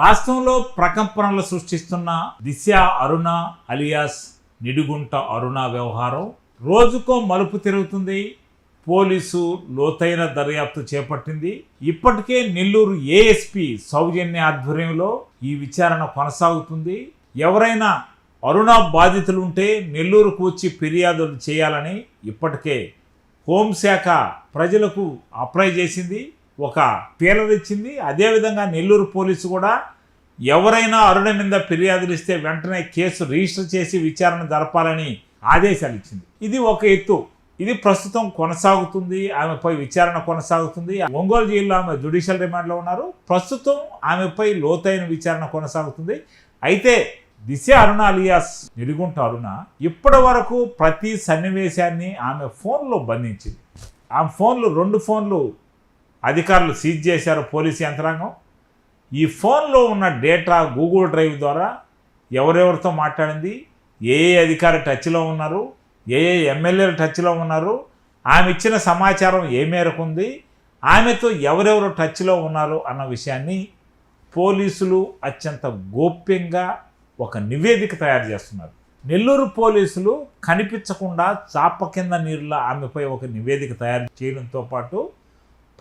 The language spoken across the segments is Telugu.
రాష్ట్రంలో ప్రకంపనలు సృష్టిస్తున్న దిశ అరుణ అలియాస్ నిడుగుంట అరుణ వ్యవహారం రోజుకో మలుపు తిరుగుతుంది పోలీసు లోతైన దర్యాప్తు చేపట్టింది. ఇప్పటికే నెల్లూరు ఏఎస్పి సౌజన్య ఆధ్వర్యంలో ఈ విచారణ కొనసాగుతుంది. ఎవరైనా అరుణ బాధితులు ఉంటే నెల్లూరుకు వచ్చి ఫిర్యాదులు చేయాలని ఇప్పటికే హోంశాఖ ప్రజలకు అప్లై చేసింది. ఒక పేలర్ అదేవిధంగా నెల్లూరు పోలీసు కూడా ఎవరైనా అరుణ మీద ఫిర్యాదులు ఇస్తే వెంటనే కేసు రిజిస్టర్ చేసి విచారణ జరపాలని ఆదేశాలు ఇచ్చింది. ఇది ఒక ఎత్తు. ఇది ప్రస్తుతం కొనసాగుతుంది. ఆమెపై విచారణ కొనసాగుతుంది. ఒంగోలు జైల్లో ఆమె జ్యుడిషియల్ రిమాండ్లో ఉన్నారు. ప్రస్తుతం ఆమెపై లోతైన విచారణ కొనసాగుతుంది. అయితే దిశ అరుణ అలియాస్ నిడుగుంట అరుణ ఇప్పటి వరకు ప్రతి సన్నివేశాన్ని ఆమె ఫోన్లో బంధించింది. ఆమె ఫోన్లు రెండు ఫోన్లు అధికారులు సీజ్ చేశారు పోలీసు యంత్రాంగం. ఈ ఫోన్లో ఉన్న డేటా గూగుల్ డ్రైవ్ ద్వారా ఎవరెవరితో మాట్లాడింది ఏ ఏ అధికారి టచ్లో ఉన్నారు ఏ ఏ ఎమ్మెల్యేలు టచ్లో ఉన్నారు ఆమె ఇచ్చిన సమాచారం ఏ మేరకు ఉంది ఆమెతో ఎవరెవరు టచ్లో ఉన్నారు అన్న విషయాన్ని పోలీసులు అత్యంత గోప్యంగా ఒక నివేదిక తయారు చేస్తున్నారు. నెల్లూరు పోలీసులు కనిపించకుండా చాప కింద నీరులా ఆమెపై ఒక నివేదిక తయారు చేయడంతో పాటు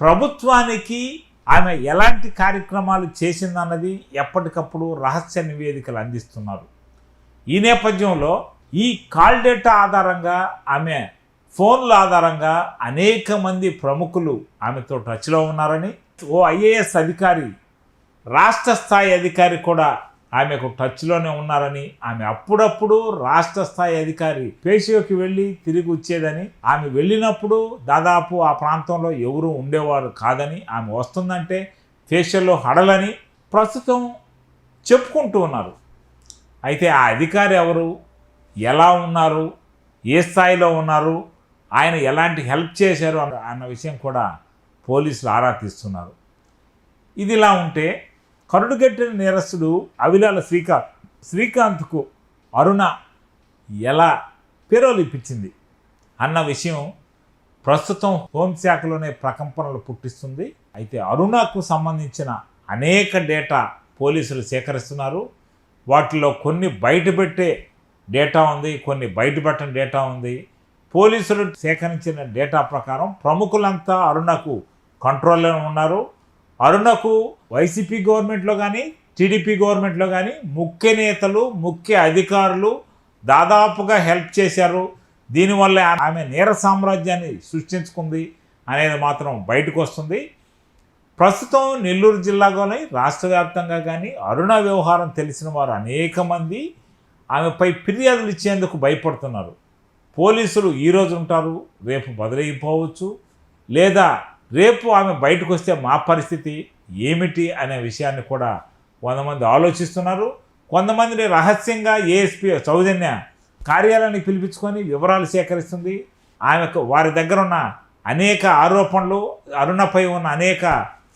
ప్రభుత్వానికి ఆమె ఎలాంటి కార్యక్రమాలు చేసిందన్నది ఎప్పటికప్పుడు రహస్య నివేదికలు అందిస్తున్నారు. ఈ నేపథ్యంలో ఈ కాల్ డేటా ఆధారంగా ఆమె ఫోన్ల ఆధారంగా అనేక మంది ప్రముఖులు ఆమెతో టచ్లో ఉన్నారని ఓ ఐఏఎస్ అధికారి రాష్ట్ర స్థాయి అధికారి కూడా ఆమెకు టచ్లోనే ఉన్నారని ఆమె అప్పుడప్పుడు రాష్ట్ర స్థాయి అధికారి పేషియోకి వెళ్ళి తిరిగి వచ్చేదని ఆమె వెళ్ళినప్పుడు దాదాపు ఆ ప్రాంతంలో ఎవరు ఉండేవారు కాదని ఆమె వస్తుందంటే ఫేషియల్లో హడలని ప్రస్తుతం చెప్పుకుంటూ ఉన్నారు. అయితే ఆ అధికారి ఎవరు? ఎలా ఉన్నారు? ఏ స్థాయిలో ఉన్నారు? ఆయన ఎలాంటి హెల్ప్ చేశారు? అన్న అన్న విషయం కూడా పోలీసులు ఆరా తీస్తున్నారు. ఇది ఇలా ఉంటే కరుడుగట్టిన నేరస్తుడు అవిలాల శ్రీకాంత్ శ్రీకాంత్కు అరుణ ఎలా పేరోలు ఇప్పించింది? అన్న విషయం ప్రస్తుతం హోంశాఖలోనే ప్రకంపనలు పుట్టిస్తుంది. అయితే అరుణకు సంబంధించిన అనేక డేటా పోలీసులు సేకరిస్తున్నారు. వాటిలో కొన్ని బయటపెట్టే డేటా ఉంది కొన్ని బయటపెట్టని డేటా ఉంది. పోలీసులు సేకరించిన డేటా ప్రకారం ప్రముఖులంతా అరుణకు కంట్రోల్లో ఉన్నారు. అరుణకు వైసీపీ గవర్నమెంట్లో కానీ టీడీపీ గవర్నమెంట్లో కానీ ముఖ్య నేతలు ముఖ్య అధికారులు దాదాపుగా హెల్ప్ చేశారు. దీనివల్ల ఆమె నేర సామ్రాజ్యాన్ని సృష్టించుకుంది అనేది మాత్రం బయటకు వస్తుంది. ప్రస్తుతం నెల్లూరు జిల్లాలోనే రాష్ట్ర వ్యాప్తంగా కానీ అరుణ వ్యవహారం తెలిసిన వారు అనేక మంది ఆమెపై ఫిర్యాదులు ఇచ్చేందుకు భయపడుతున్నారు. పోలీసులు ఈరోజు ఉంటారు రేపు బదిలైపోవచ్చు లేదా రేపు ఆమె బయటకు వస్తే మా పరిస్థితి ఏమిటి అనే విషయాన్ని కూడా కొంతమంది ఆలోచిస్తున్నారు. కొంతమందిని రహస్యంగా ఏఎస్పీ సౌజన్య కార్యాలయాన్ని పిలిపించుకొని వివరాలు సేకరిస్తుంది. ఆమెకు వారి దగ్గర ఉన్న అనేక ఆరోపణలు అరుణపై ఉన్న అనేక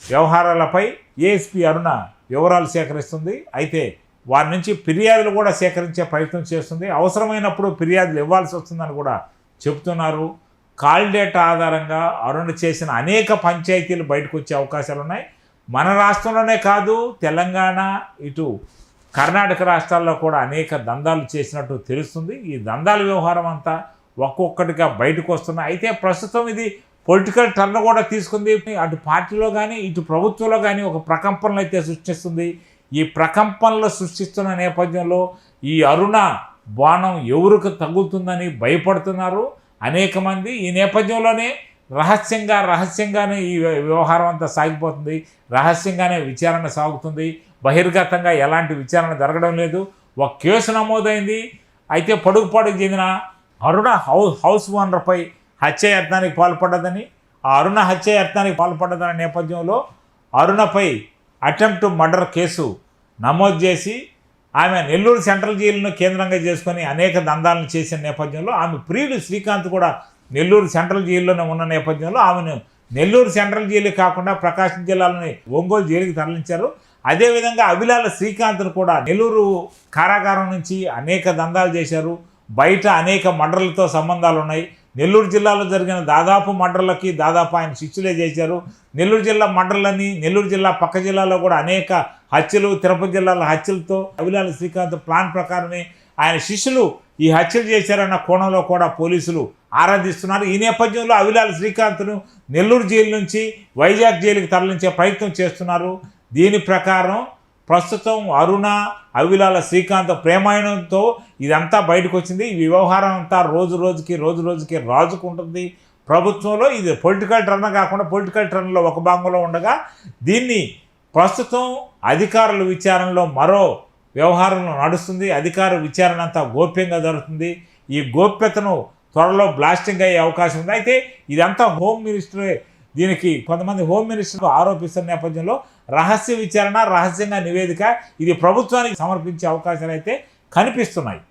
వ్యవహారాలపై ఏఎస్పీ అరుణ వివరాలు సేకరిస్తుంది. అయితే వారి నుంచి ఫిర్యాదులు కూడా సేకరించే ప్రయత్నం చేస్తుంది. అవసరమైనప్పుడు ఫిర్యాదులు ఇవ్వాల్సి వస్తుందని కూడా చెబుతున్నారు. కాల్ డేటా ఆధారంగా అరుణ చేసిన అనేక పంచాయతీలు బయటకు వచ్చే అవకాశాలు ఉన్నాయి మన రాష్ట్రంలోనే కాదు తెలంగాణ ఇటు కర్ణాటక రాష్ట్రాల్లో కూడా అనేక దందాలు చేసినట్టు తెలుస్తుంది. ఈ దందాల వ్యవహారం అంతా ఒక్కొక్కటిగా బయటకు వస్తున్నాయి అయితే ప్రస్తుతం ఇది పొలిటికల్ టర్న్ కూడా తీసుకుంది. అటు పార్టీలో కానీ ఇటు ప్రభుత్వంలో కానీ ఒక ప్రకంపనలు అయితే సృష్టిస్తుంది. ఈ ప్రకంపనలు సృష్టిస్తున్న నేపథ్యంలో ఈ అరుణ బాణం ఎవరికి తగులుతుందని భయపడుతున్నారు. అనేక మంది ఈ నేపథ్యంలోనే రహస్యంగా రహస్యంగానే ఈ వ్యవహారం అంతా సాగిపోతుంది. రహస్యంగానే విచారణ సాగుతుంది. బహిర్గతంగా ఎలాంటి విచారణ జరగడం లేదు. ఒక కేసు నమోదైంది. అయితే పొడుగుపాడుకు చెందిన అరుణ హౌస్ హౌస్ ఓనర్పై హత్య యత్నానికి పాల్పడ్డదని ఆ అరుణ హత్య యత్నానికి పాల్పడ్డదనే నేపథ్యంలో అరుణపై అటెంప్ట్ మర్డర్ కేసు నమోదు చేసి ఆమె నెల్లూరు సెంట్రల్ జైలును కేంద్రంగా చేసుకొని అనేక దందాలను చేసిన నేపథ్యంలో ఆమె ప్రియుడు శ్రీకాంత్ కూడా నెల్లూరు సెంట్రల్ జైల్లోనే ఉన్న నేపథ్యంలో ఆమెను నెల్లూరు సెంట్రల్ జైలు కాకుండా ప్రకాశం జిల్లాలోని ఒంగోలు జైలుకి తరలించారు. అదేవిధంగా అభిలాల శ్రీకాంత్ను కూడా నెల్లూరు కారాగారం నుంచి అనేక దందాలు చేశారు. బయట అనేక మర్డర్లతో సంబంధాలు ఉన్నాయి నెల్లూరు జిల్లాలో జరిగిన దాదాపు మండలకి దాదాపు ఆయన శిష్యులే చేశారు. నెల్లూరు జిల్లా మండలని నెల్లూరు జిల్లా పక్క జిల్లాలో కూడా అనేక హత్యలు తిరుపతి జిల్లాలో హత్యలతో అవిలాల శ్రీకాంత్ ప్లాన్ ప్రకారమే ఆయన శిష్యులు ఈ హత్యలు చేశారన్న కోణంలో కూడా పోలీసులు ఆరాధిస్తున్నారు. ఈ నేపథ్యంలో అవిలాల శ్రీకాంత్ను నెల్లూరు జైలు నుంచి వైజాగ్ జైలుకి తరలించే ప్రయత్నం చేస్తున్నారు. దీని ప్రకారం ప్రస్తుతం అరుణ అవిలాల శ్రీకాంత్ ప్రేమాయణంతో ఇదంతా బయటకు వచ్చింది ఈ వ్యవహారం అంతా రోజు రోజుకి రోజు రోజుకి రాజుకుంటుంది. ప్రభుత్వంలో ఇది పొలిటికల్ టర్న్ కాకుండా పొలిటికల్ టర్న్లో ఒక భాగంలో ఉండగా దీన్ని ప్రస్తుతం అధికారుల విచారణలో మరో వ్యవహారంలో నడుస్తుంది. అధికార విచారణ అంతా గోప్యంగా జరుగుతుంది. ఈ గోప్యతను త్వరలో బ్లాస్టింగ్ అయ్యే అవకాశం ఉంది. అయితే ఇదంతా హోమ్ మినిస్టరే దీనికి కొంతమంది హోమ్ మినిస్టర్ ఆరోపిస్తున్న నేపథ్యంలో రహస్య విచారణ రహస్యంగా నివేదిక ఇది ప్రభుత్వానికి సమర్పించే అవకాశాలు అయితే కనిపిస్తున్నాయి.